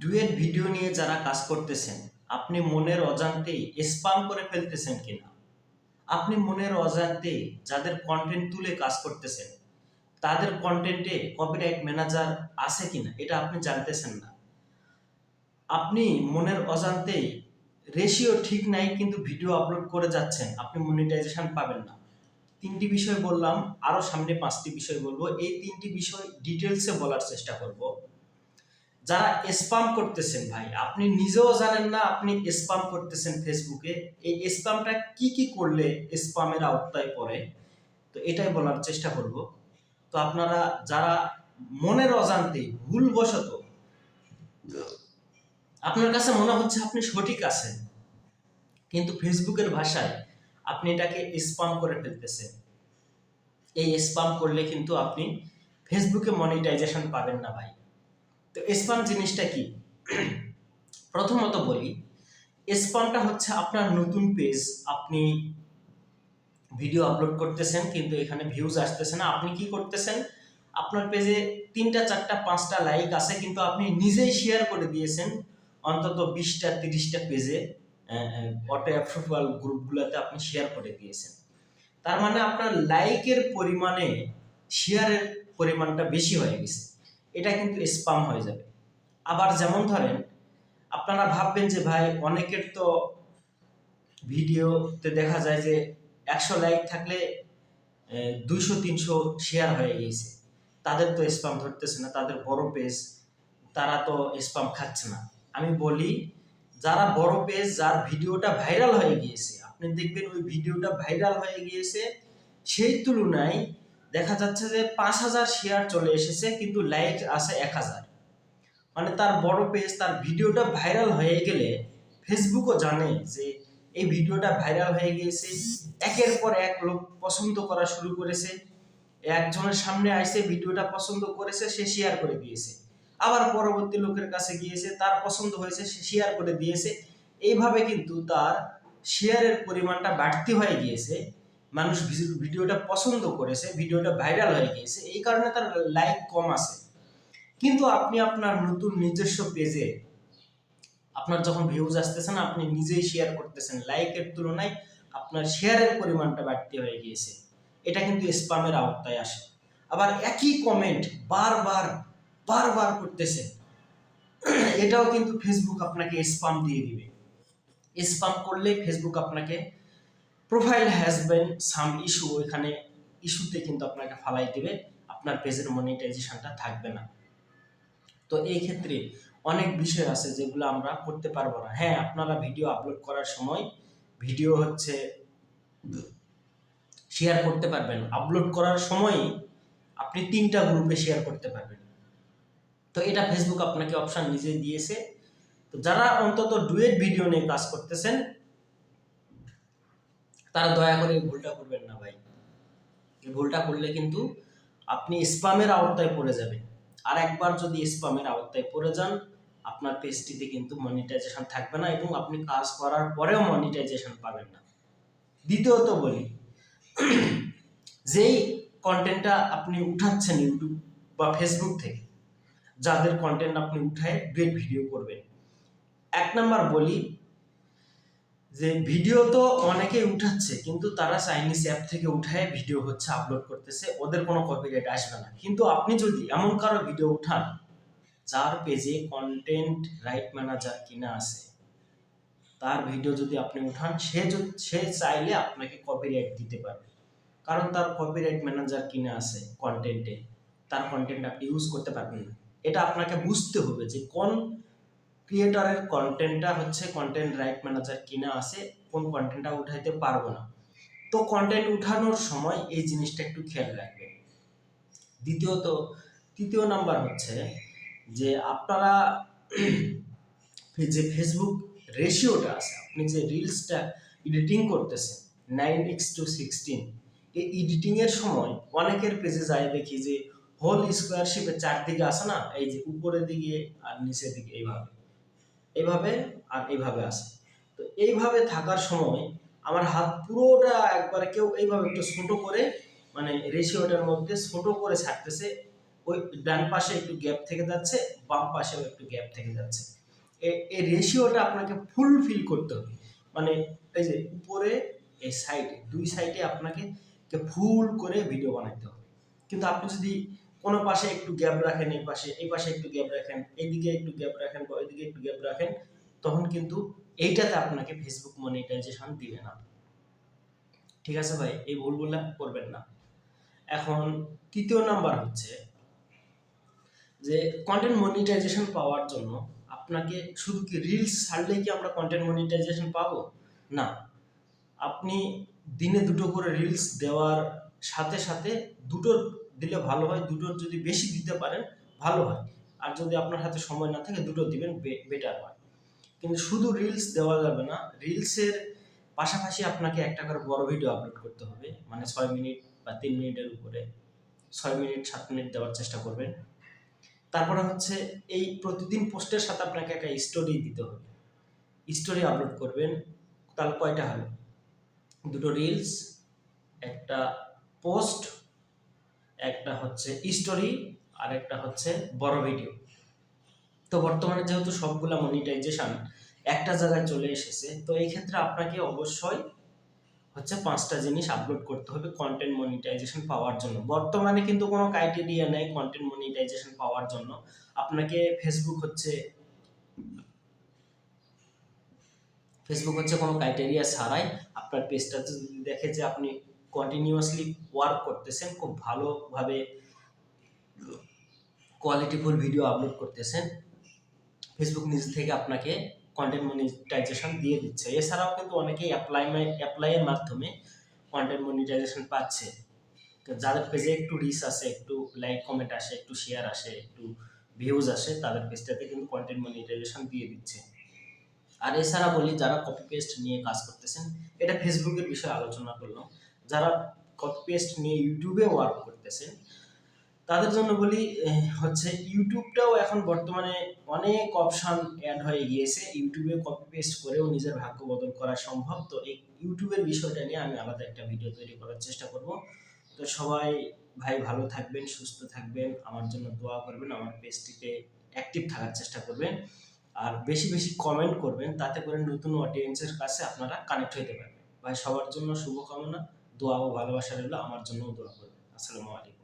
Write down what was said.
Duet video নিয়ে যারা কাজ করতেছেন, আপনি মনের অজান্তেই স্পাম করে ফেলতেছেন কিনা? আপনি মনের অজান্তেই যাদের কন্টেন্ট তুলে কাজ করতেছেন, তাদের কন্টেন্টে কপিরাইট ম্যানেজার আছে কিনা, এটা আপনি জানতেছেন না। আপনি মনের অজান্তেই রেশিও ঠিক নাই, কিন্তু ভিডিও আপলোড করে যাচ্ছেন, আপনি মনিটাইজেশন পাবেন না। তিনটি বিষয় বললাম আরও সামনে পাঁচটি বিষয় বলব। এই তিনটি বিষয় ডিটেলসে বলার চেষ্টা করব। যারা স্পাম করতেছেন ভাই, আপনি নিজেও জানেন না আপনি স্পাম করতেছেন ফেসবুকে এই স্পামটা কি কি করলে স্পামের আওতায় পড়ে? তো এটাই বলার চেষ্টা করব। তো আপনারা যারা মনের অজান্তে ভুলবশত আপনার কাছে মনে হচ্ছে আপনি সঠিক আছেন, কিন্তু ফেসবুকের ভাষায় আপনি এটাকে স্পাম করে ফেলতেছেন। এই স্পাম করলে কিন্তু আপনি ফেসবুকে মনিটাইজেশন পাবেন না ভাই। তো স্পাম জিনিসটা কি? প্রথমত বলি স্পামটা হচ্ছে আপনার নতুন পেজ আপনি ভিডিও আপলোড করতেছেন, কিন্তু এখানে ভিউজ আসতেছে না। আপনি কি করতেছেন? আপনার পেজে তিনটা, চারটা, পাঁচটা লাইক আছে, কিন্তু আপনি নিজেই শেয়ার করে দিয়েছেন অন্তত বিশটা, তিরিশটা পেজে অটো অ্যাপ্রুভাল গ্রুপগুলোতে আপনি শেয়ার করে দিয়েছেন। তার মানে আপনার লাইকের পরিমাণে শেয়ারের পরিমাণটা বেশি হয়ে গেছে। এটা কিন্তু স্পাম হয়ে যাবে। আবার যেমন ধরেন, আপনারা ভাববেন যে ভাই, অনেকের তো ভিডিওতে দেখা যায় যে একশো লাইক থাকলে দুইশো, তিনশো শেয়ার হয়ে গিয়েছে। তাদের তো স্পাম ধরতেছে না, তাদের বড় পেজ তারা তো স্পাম খাচ্ছে না। আমি বলি, যারা বড় পেজ যার ভিডিওটা ভাইরাল হয়ে গিয়েছে, আপনি দেখবেন ওই ভিডিওটা ভাইরাল হয়ে গিয়েছে, সেই তুলনায় দেখা যাচ্ছে যে পাঁচ হাজার শেয়ার চলে এসেছে, কিন্তু লাইক আছে এক হাজার। মানে তার বড় পেজ তার ভিডিওটা ভাইরাল হয়ে গেলে ফেসবুকও জানে যে এই ভিডিওটা ভাইরাল হয়ে গিয়েছে। একের পর এক লোক পছন্দ করা শুরু করেছে। একজনের সামনে আইসে ভিডিওটা পছন্দ করেছে, সে শেয়ার করে দিয়েছে। আবার পরবর্তী লোকের কাছে গিয়েছে, তার পছন্দ হয়েছে, সে শেয়ার করে দিয়েছে। এইভাবে কিন্তু তার শেয়ারের পরিমাণটা বাড়তি হয়ে গিয়েছে। মানুষ ভিডিওটা পছন্দ করেছে ভিডিওটা ভাইরাল হয়ে গিয়েছে, এই কারণে তার লাইক কম আছে। কিন্তু আপনি আপনার নতুন নিজস্ব পেজে আপনার যখন ভিউজ আসতেছে না, আপনি নিজেই শেয়ার করতেছেন লাইকের তুলনায় আপনার শেয়ারের পরিমাণটা বাড়তি হয়ে গিয়েছে। এটা কিন্তু স্পামের আওতায় আসে। আবার একই কমেন্ট বারবার বারবার করতেছে। এটাও কিন্তু ফেসবুক আপনাকে স্পাম দিয়ে দিবে। স্পাম করলে ফেসবুক আপনাকে profile has been some issue এখানে ইস্যুতে কিন্তু আপনাকে ফালাই দিবে, আপনার পেজের মনিটাইজেশনটা থাকবে না। তো এই ক্ষেত্রে অনেক বিষয় আছে যেগুলো আমরা করতে পারব না। হ্যাঁ আপনারা ভিডিও আপলোড করার সময় ভিডিও হচ্ছে শেয়ার করতে পারবেন। আপলোড করার সময় আপনি তিনটা গ্রুপে শেয়ার করতে পারবেন। তো এটা ফেসবুক আপনাকে অপশন নিজে দিয়েছে। তো যারা অন্তত ডুয়েট ভিডিও নিয়ে কাজ করতেছেন তারা দয়া করে এই ভুলটা করবেন না ভাই। এই ভুলটা করলে কিন্তু আপনি স্পামের আওতায় পড়ে যাবেন। আর একবার যদি স্পামের আওতায় পড়ে যান, আপনার পেজটিতে কিন্তু মনিটাইজেশন থাকবে না এবং আপনি কাজ করার পরেও মনিটাইজেশন পাবেন না। দ্বিতীয়ত বলি, যেই কন্টেন্টটা আপনি উঠাচ্ছেন ইউটিউব বা ফেসবুক থেকে, যাদের কন্টেন্ট আপনি উঠায় ডুয়েট ভিডিও করবেন। এক নাম্বার বলি যে ভিডিও তো অনেকেই উঠাচ্ছে, কিন্তু তারা চাইনিজ অ্যাপ থেকে উঠায় ভিডিও হচ্ছে আপলোড করতেছে, ওদের কোনো কপিরাইট আসবে না। কিন্তু আপনি যদি এমন কারও ভিডিও উঠান, যার পেজে কন্টেন্ট রাইট ম্যানেজার কিনা আছে, তার ভিডিও যদি আপনি উঠান, সে সে চাইলে আপনাকে কপিরাইট দিতে পারবে। কারণ তার কপিরাইট ম্যানেজার কিনা আছে কন্টেন্টে তার কন্টেন্ট আপনি ইউজ করতে পারবেন না। এটা আপনাকে বুঝতে হবে যে কোন ক্রিয়েটরের কন্টেন্টটা হচ্ছে কন্টেন্ট রাইট ম্যানেজার কিনা আছে, কোন কন্টেন্টটা উঠাইতে পারব না। তো কন্টেন্ট উঠানোর সময় এই জিনিসটা একটু খেয়াল রাখবেন দ্বিতীয়ত, তৃতীয় নাম্বার হচ্ছে যে আপনারা যে ফেসবুক রেশিওটা আছে, আপনি যে রিলসটা এডিটিং করতেছেন নাইন এক্স টু সিক্সটিন এই এডিটিংয়ের সময় অনেকের পেজে যায় দেখি যে হোল স্কোয়ারশিপে চারদিকে আসে না, এই যে উপরের দিকে আর নিচের দিকে, এইভাবে। এইভাবে আর এইভাবে আসে তো এইভাবে থাকার সময় আমার হাত পুরোটা একবারে কেউ এইভাবে একটু ছোট করে মানে রেশিওটার মধ্যে ছোট করে ছাড়তেছে, ওই ডান পাশে একটু গ্যাপ থেকে যাচ্ছে, বাম পাশেও একটু গ্যাপ থেকে যাচ্ছে। এই রেশিওটা আপনাকে ফুলফিল করতে হবে। মানে এই যে উপরে, এই সাইডে দুই সাইডে আপনাকে ফুল করে ভিডিও বানাতে হবে। কিন্তু আপনি যদি কোনো পাশে একটু গ্যাপ রাখেন, এই পাশে এই পাশে একটু গ্যাপ রাখেন এইদিকে একটু গ্যাপ রাখেন বা ওইদিকে একটু গ্যাপ রাখেন, তখন কিন্তু এইটাতে আপনাকে ফেসবুক মনিটাইজেশন দিবে না। ঠিক আছে ভাই? এই ভুলগুলা করবেন না। এখন তৃতীয় নাম্বার হচ্ছে যে কন্টেন্ট মনিটাইজেশন পাওয়ার জন্য আপনাকে শুধু কি রিলস ছাড়লেই কি আমরা কন্টেন্ট মনিটাইজেশন পাবো? না। আপনি দিনে দুটো করে রিলস দেওয়ার সাথে সাথে দুটো দিলে ভালো হয়, দুটোর যদি বেশি দিতে পারেন, ভালো হয়। আর যদি আপনার হাতে সময় না থাকে, দুটো দিবেন বেটার হয়। কিন্তু শুধু রিলস দেওয়া যাবে না রিলসের পাশাপাশি আপনাকে একটা করে বড় ভিডিও আপলোড করতে হবে। মানে ছয় মিনিট বা তিন মিনিটের উপরে। ছয় মিনিট, সাত মিনিট দেওয়ার চেষ্টা করবেন। তারপরে হচ্ছে এই প্রতিদিন পোস্টের সাথে আপনাকে একটা স্টোরি দিতে হবে। স্টোরি আপলোড করবেন, তাহলে কয়টা হলো দুটো রিলস একটা পোস্ট একটা হচ্ছে স্টোরি আর একটা হচ্ছে বড় ভিডিও তো বর্তমানে যেহেতু সবগুলা মনিটাইজেশন একটা জায়গায় চলে এসেছে, তো এই ক্ষেত্রে আপনাকে অবশ্যই হচ্ছে পাঁচটা জিনিস আপলোড করতে হবে কন্টেন্ট মনিটাইজেশন পাওয়ার জন্য। বর্তমানে কিন্তু কোনো ক্রাইটেরিয়া নেই কন্টেন্ট মনিটাইজেশন পাওয়ার জন্য। আপনাকে ফেসবুক হচ্ছে ফেসবুক হচ্ছে কোনো ক্রাইটেরিয়া ছাড়াই আপনার পেজটা যদি দেখে যে আপনি কন্টিনিউয়াসলি ওয়ার্ক করতেছেন, খুব ভালোভাবে কোয়ালিটিফুল ভিডিও আপলোড করতেছেন। ফেসবুক নিজ থেকে আপনাকে কন্টেন্ট মনিটাইজেশন দিয়ে দিচ্ছে। এছাড়াও কিন্তু অনেকেই অ্যাপ্লাই অ্যাপ্লাইয়ের মাধ্যমে কন্টেন্ট মনিটাইজেশন পাচ্ছে। যাদের পেজে একটু রিচ আসে, একটু লাইক কমেন্ট আসে, একটু শেয়ার আসে, একটু ভিউজ আসে, তাদের পেজটাতে কিন্তু কন্টেন্ট মনিটাইজেশন দিয়ে দিচ্ছে। আর এছাড়া বলি, যারা কপি পেস্ট নিয়ে কাজ করতেছেন, এটা ফেসবুকের বিষয়ে আলোচনা করলাম। যারা কপি পেস্ট নিয়ে ইউটিউবে ওয়ার্ক করতেছেন, তাদের জন্য বলি হচ্ছে ইউটিউবটাও এখন বর্তমানে অনেক অপশান অ্যাড হয়ে গিয়েছে। ইউটিউবে কপি পেস্ট করেও নিজের ভাগ্য বদল করা সম্ভব। তো এই ইউটিউবের বিষয়টা নিয়ে আমি আলাদা একটা ভিডিও তৈরি করার চেষ্টা করব। তো সবাই, ভাই ভালো থাকবেন, সুস্থ থাকবেন, আমার জন্য দোয়া করবেন, আমার পেজটিতে অ্যাক্টিভ থাকার চেষ্টা করবেন। আর বেশি বেশি কমেন্ট করবেন, তাতে করে নতুন অডিয়েন্সের কাছে আপনারা কানেক্ট হতে পারবেন। ভাই, সবার জন্য শুভকামনা। দোয়া ও ভালোবাসা রইল। আমার জন্যও দোয়া করবেন। আসসালামু আলাইকুম।